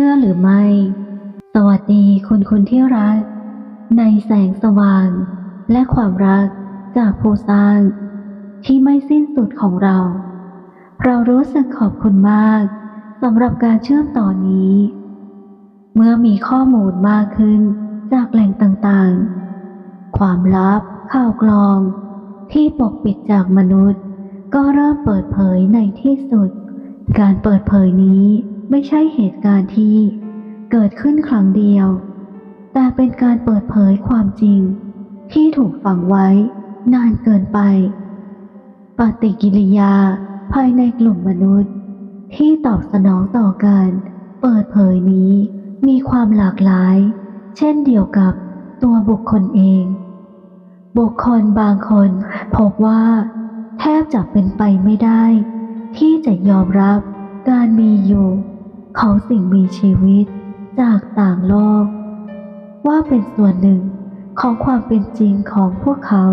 ชื่อหรือไม่ สวัสดีคุณคุณที่รัก ในแสงสว่าง และความรักจากผู้สร้าง ที่ไม่สิ้นสุดของเรา เรารู้สึกขอบคุณมากสำหรับการเชื่อมต่อนนี้ เมื่อมีข้อมูลมากขึ้นจากแหล่งต่างๆ ความลับข่าวกลอง ที่ปกปิดจากมนุษย์ ก็เริ่มเปิดเผยในที่สุด การเปิดเผยนี้ ไม่ใช่เหตุการณ์ที่เกิดขึ้นครั้งเดียว แต่เป็นการเปิดเผยความจริง ที่ถูกฝังไว้นานเกินไป ปฏิกิริยาภายในกลุ่มมนุษย์ ที่ตอบสนองต่อการเปิดเผยนี้มีความหลากหลาย เช่นเดียวกับตัวบุคคลเอง บุคคลบางคนพบว่า แทบจะเป็นไปไม่ได้ ที่จะยอมรับการมีอยู่ ของสิ่งมีชีวิตจากต่างโลก ว่าเป็นส่วนหนึ่งของความเป็นจริงของพวกเขา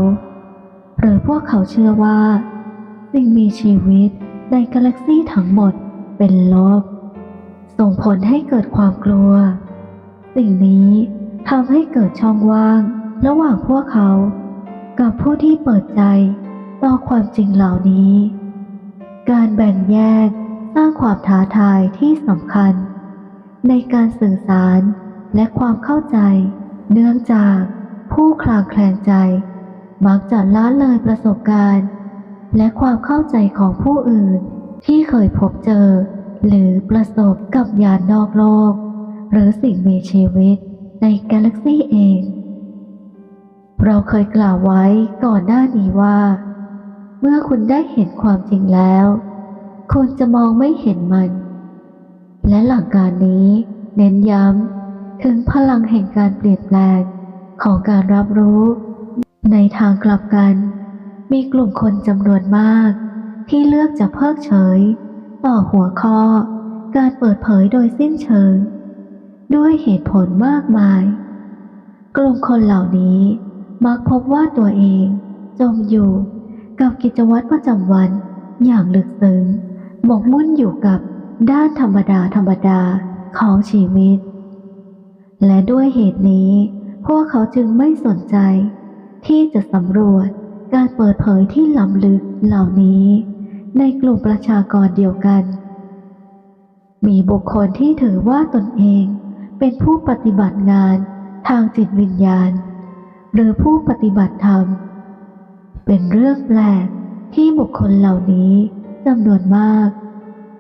หรือพวกเขาเชื่อว่า สิ่งมีชีวิตในกาแล็กซีทั้งหมดเป็นลบ ส่งผลให้เกิดความกลัว สิ่งนี้ทำให้เกิดช่องว่างระหว่างพวกเขา กับผู้ที่เปิดใจต่อความจริงเหล่านี้ การแบ่งแยก สร้างความท้าทายที่สำคัญ ในการสื่อสารและความเข้าใจ เนื่องจากผู้คลางแคลงใจ มักจะละเลยประสบการณ์ และความเข้าใจของผู้อื่นที่เคยพบเจอ หรือประสบกับยานนอกโลก หรือสิ่งมีชีวิตในกาแล็กซี่เอง เราเคยกล่าวไว้ก่อนหน้านี้ว่า เมื่อคุณได้เห็นความจริงแล้ว คุณจะมองไม่เห็นมัน และหลักการนี้เน้นย้ำถึงพลังแห่งการเปลี่ยนแปลงของการรับรู้ ในทางกลับกัน มีกลุ่มคนจำนวนมาก ที่เลือกจะเพิกเฉย ต่อหัวข้อ การเปิดเผยโดยสิ้นเชิง ด้วยเหตุผลมากมาย กลุ่มคนเหล่านี้มักพบว่าตัวเอง จมอยู่กับกิจวัตรประจำวันอย่างลึกซึ้ง หมกมุ่นอยู่กับด้านธรรมดาธรรมดาของชีวิต และด้วยเหตุนี้ พวกเขาจึงไม่สนใจ ที่จะสำรวจการเปิดเผยที่ล้ำลึกเหล่านี้ ในกลุ่มประชากรเดียวกัน มีบุคคลที่ถือว่าตนเองเป็นผู้ปฏิบัติงานทางจิตวิญญาณ หรือผู้ปฏิบัติธรรม เป็นเรื่องแปลกที่บุคคลเหล่านี้ จำนวนมาก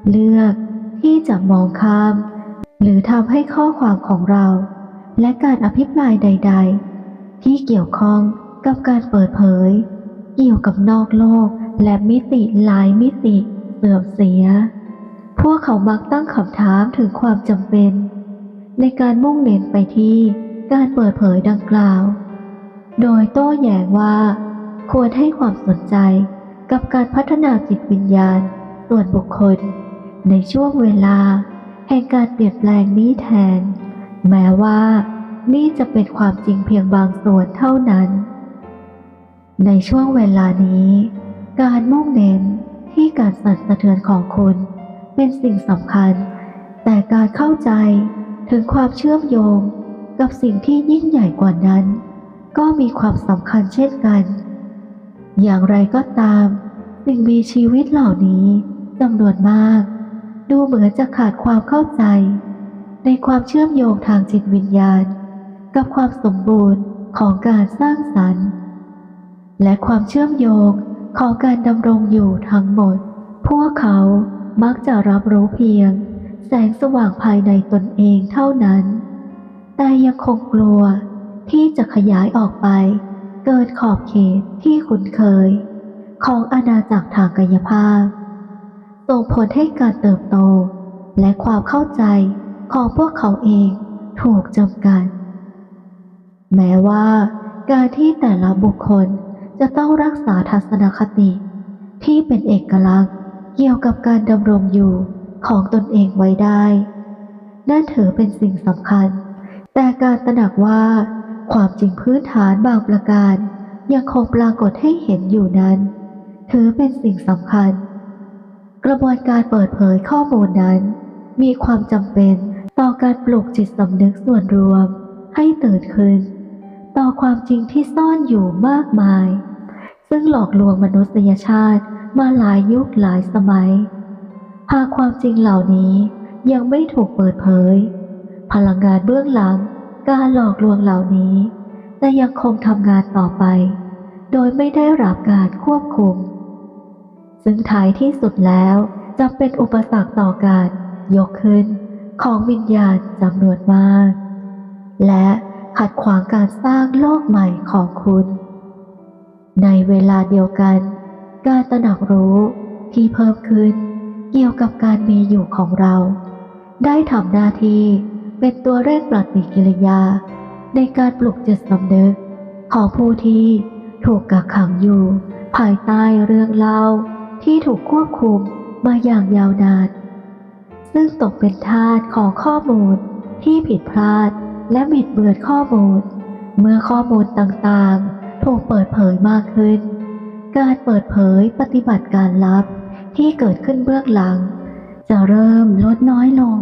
เลือกที่จะมองข้าม หรือทำให้ข้อความของเรา และการอภิปรายใด ๆ ที่เกี่ยวข้องกับการเปิดเผย เกี่ยวกับนอกโลกและมิติหลายมิติเสื่อมเสีย พวกเขามักตั้งคำถามถึงความจำเป็น ในการมุ่งเน้นไปที่การเปิดเผยดังกล่าว โดยโต้แย้งว่า ควรให้ความสนใจ กับการพัฒนาจิตวิญญาณส่วนบุคคล ในช่วงเวลา แห่งการเปลี่ยนแปลงนี้แทน แม้ว่านี่จะเป็นความจริงเพียงบางส่วนเท่านั้น ในช่วงเวลานี้ การมุ่งเน้นที่การสั่นสะเทือนของคุณเป็นสิ่งสำคัญ แต่การเข้าใจถึงความเชื่อมโยงกับสิ่งที่ยิ่งใหญ่กว่านั้น ก็มีความสำคัญเช่นกัน อย่างไรก็ตามสิ่งมีชีวิตเหล่านี้จำนวนมาก ดูเหมือนจะขาดความเข้าใจ ในความเชื่อมโยงทางจิตวิญญาณ กับความสมบูรณ์ของการสร้างสรรค์ และความเชื่อมโยงของการดำรงอยู่ทั้งหมด พวกเขามักจะรับรู้เพียง แสงสว่างภายในตนเองเท่านั้น แต่ยังคงกลัวที่จะขยายออกไป เกินขอบเขตที่คุ้นเคย ของอาณาจักรทางกายภาพ ส่งผลให้การเติบโต และความเข้าใจของพวกเขาเองถูกจำกัด แม้ว่าการที่แต่ละบุคคลจะต้องรักษาทัศนคติ ที่เป็นเอกลักษณ์เกี่ยวกับการดำรงอยู่ของตนเองไว้ได้ นั่นถือเป็นสิ่งสำคัญ แต่การตระหนักว่า ความจริงพื้นฐานบางประการ ยังคงปรากฏให้เห็นอยู่นั้น ถือเป็นสิ่งสำคัญ กระบวนการเปิดเผยข้อมูลนั้น มีความจำเป็นต่อการปลุกจิตสำนึกส่วนรวม ให้ตื่นขึ้น ต่อความจริงที่ซ่อนอยู่มากมาย ซึ่งหลอกลวงมนุษยชาติมาหลายยุคหลายสมัย หากความจริงเหล่านี้ยังไม่ถูกเปิดเผย พลังงานเบื้องหลัง การหลอกลวงเหล่านี้ จะยังคงทำงานต่อไป โดยไม่ได้รับการควบคุม ซึ่งท้ายที่สุดแล้วจะเป็นอุปสรรคต่อการยกขึ้นของวิญญาณจำนวนมาก และขัดขวางการสร้างโลกใหม่ของคุณ ในเวลาเดียวกัน การตระหนักรู้ที่เพิ่มขึ้นเกี่ยวกับการมีอยู่ของเรา ได้ทำหน้าที่ เป็นตัวเร่งปฏิกิริยา ในการปลุกจิตสำนึกของผู้ที่ถูกกักขังอยู่ ภายใต้เรื่องเล่าที่ถูกควบคุมมาอย่างยาวนาน ซึ่งตกเป็นทาสของข้อมูลที่ผิดพลาดและบิดเบือนข้อมูล เมื่อข้อมูลต่างๆ ถูกเปิดเผยมากขึ้น การเปิดเผยปฏิบัติการลับที่เกิดขึ้นเบื้องหลัง จะเริ่มลดน้อยลง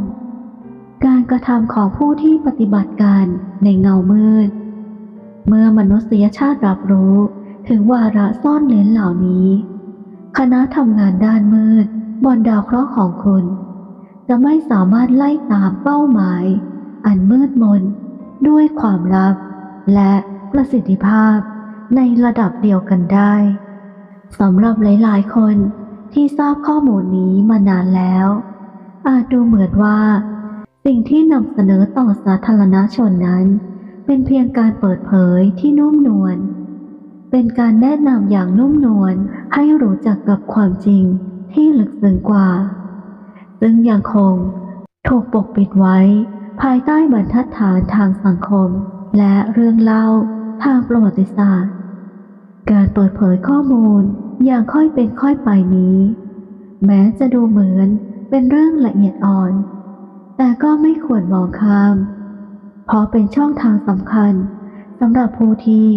การกระทำของผู้ที่ปฏิบัติการในเงามืด เมื่อมนุษยชาติรับรู้ถึงวาระซ่อนเลนเหล่านี้ คณะทำงานด้านมืดบนดาวเคราะห์ของคุณ จะไม่สามารถไล่ตามเป้าหมาย อันมืดมน ด้วยความลับ และประสิทธิภาพในระดับเดียวกันได้สำหรับหลาย ๆ คนที่ทราบข้อมูลนี้มานานแล้ว อาจดูเหมือนว่า สิ่งที่นำเสนอต่อสาธารณชนนั้น เป็นเพียงการเปิดเผยที่นุ่มนวล เป็นการแนะนำอย่างนุ่มนวลให้รู้จักกับความจริงที่ลึกซึ้งกว่า ซึ่งยังคงถูกปกปิดไว้ ภายใต้บรรทัดฐานทางสังคม และเรื่องเล่าทางประวัติศาสตร์ การเปิดเผยข้อมูลอย่างค่อยเป็นค่อยไปนี้ แม้จะดูเหมือนเป็นเรื่องละเอียดอ่อน แต่ก็ไม่ควรมองข้าม เพราะเป็นช่องทางสำคัญสำหรับผู้ที่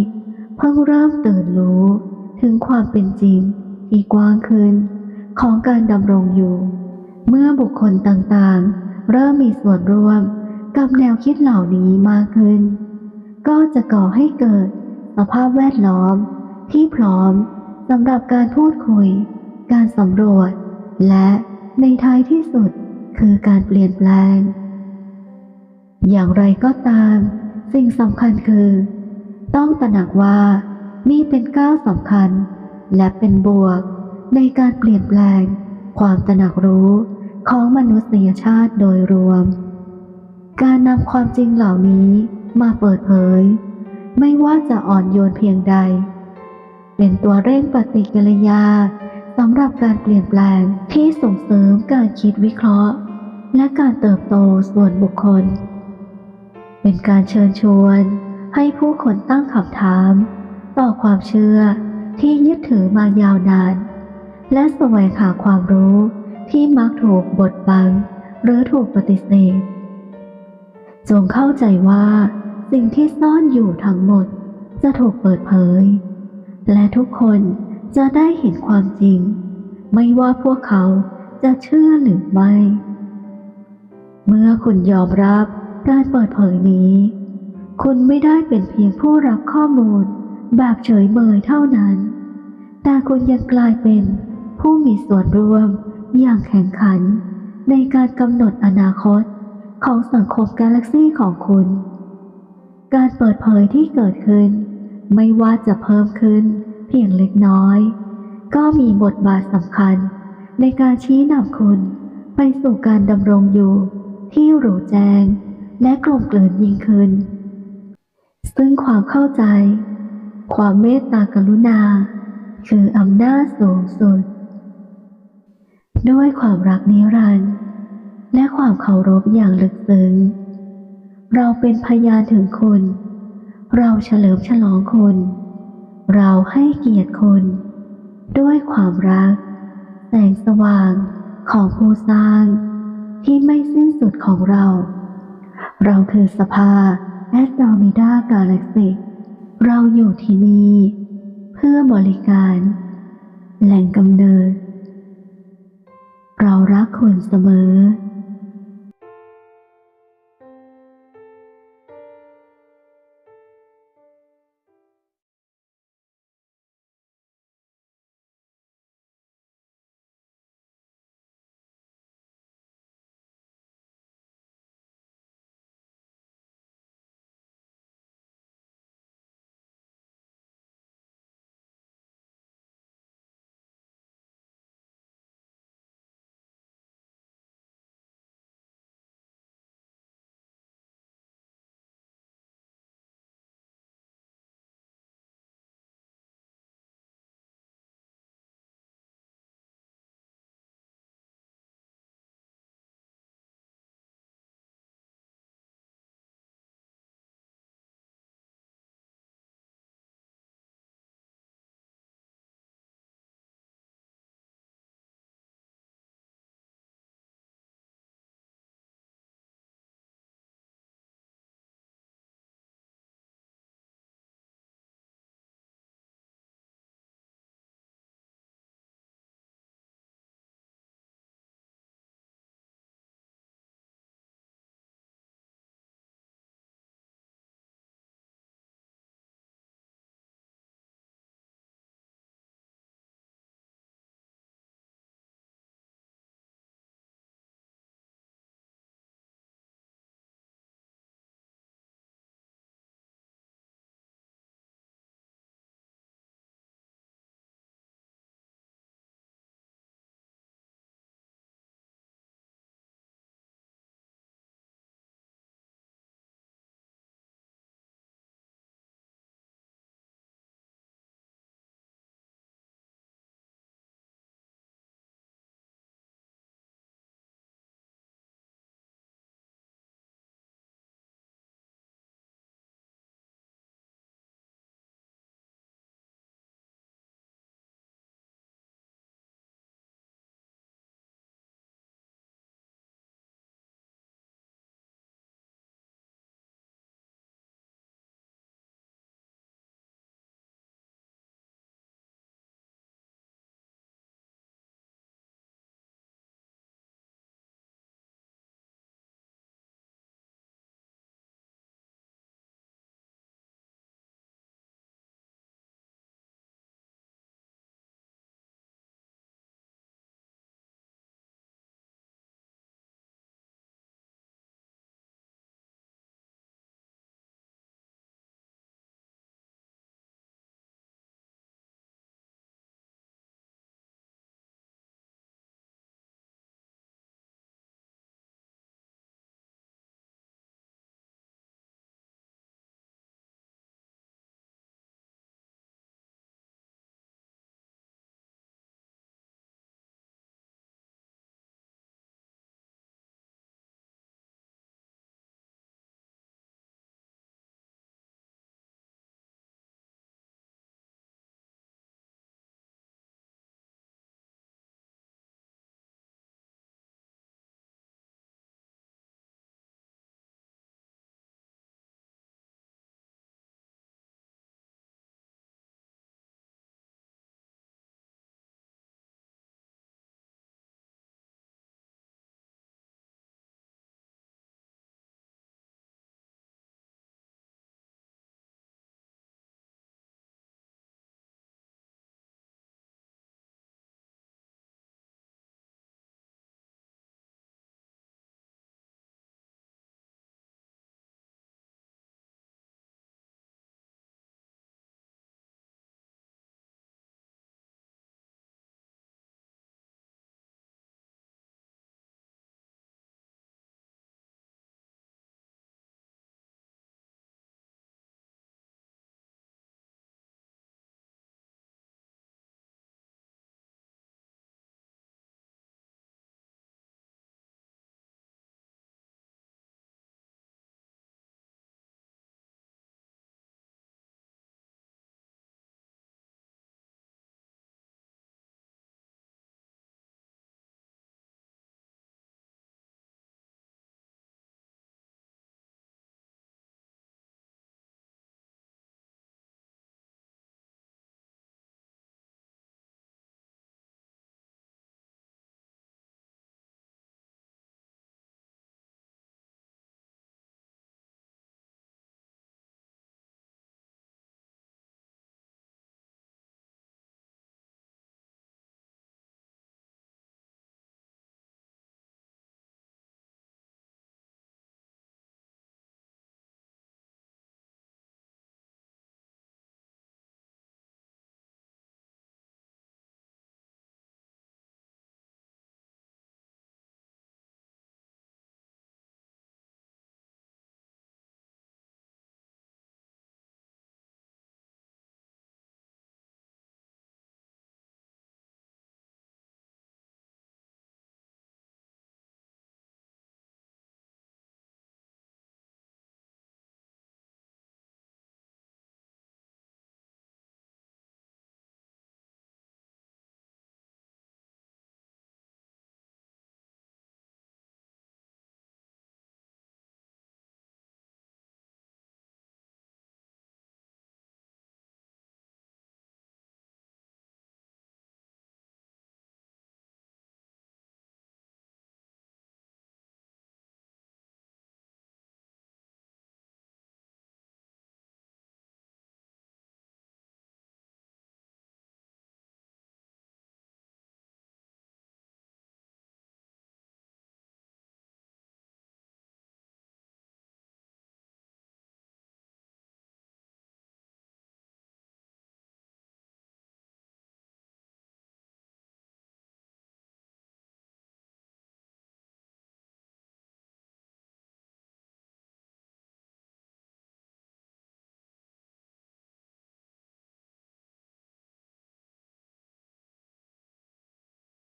เพิ่งเริ่มตื่นรู้ถึงความเป็นจริงที่กว้างขึ้นของการดำรงอยู่ เมื่อบุคคลต่างๆ เริ่มมีส่วนร่วมกับแนวคิดเหล่านี้มากขึ้น ก็จะก่อให้เกิดสภาพแวดล้อมที่พร้อมสำหรับการพูดคุย การสำรวจ และในท้ายที่สุด คือการเปลี่ยนแปลง อย่างไรก็ตาม สิ่งสำคัญคือ ต้องตระหนักว่านี่เป็นก้าวสำคัญ และเป็นบวกในการเปลี่ยนแปลง ความตระหนักรู้ของมนุษยชาติโดยรวม การนำความจริงเหล่านี้มาเปิดเผย ไม่ว่าจะอ่อนโยนเพียงใด เป็นตัวเร่งปฏิกิริยาสำหรับการเปลี่ยนแปลงที่ส่งเสริมการคิดวิเคราะห์ และการเติบโตส่วนบุคคล เป็นการเชิญชวนให้ผู้คนตั้งคำถาม ต่อความเชื่อที่ยึดถือมายาวนาน และแสวงหาความรู้ที่มักถูกบดบัง หรือถูกปฏิเสธ จงเข้าใจว่าสิ่งที่ซ่อนอยู่ทั้งหมดจะถูกเปิดเผย และทุกคนจะได้เห็นความจริง ไม่ว่าพวกเขาจะเชื่อหรือไม่ เมื่อคุณยอมรับการเปิดเผยนี้ คุณไม่ได้เป็นเพียงผู้รับข้อมูลแบบเฉยเมยเท่านั้น แต่คุณยังกลายเป็นผู้มีส่วนร่วมอย่างแข่งขัน ในการกำหนดอนาคตของสังคมกาแล็กซี่ของคุณ การเปิดเผยที่เกิดขึ้น ไม่ว่าจะเพิ่มขึ้นเพียงเล็กน้อย ก็มีบทบาทสำคัญในการชี้นำคุณไปสู่การดำรงอยู่ ที่รู้แจ้ง และกลมเกลื่อนยิ่งขึ้น ซึ่งความเข้าใจ ความเมตตากรุณา คืออำนาจสูงสุด ด้วยความรักนิรันดร์และความเคารพอย่างลึกซึ้ง เราเป็นพยานถึงคุณ เราเฉลิมฉลองคุณ เราให้เกียรติคุณ ด้วยความรัก แสงสว่างของผู้สร้าง ที่ไม่สิ้นสุดของเรา เราคือสภาแอสโดมิดากาแล็กซิเราอยู่ที่นี่ เพื่อบริการ แหล่งกำเนิด เรารักคุณเสมอ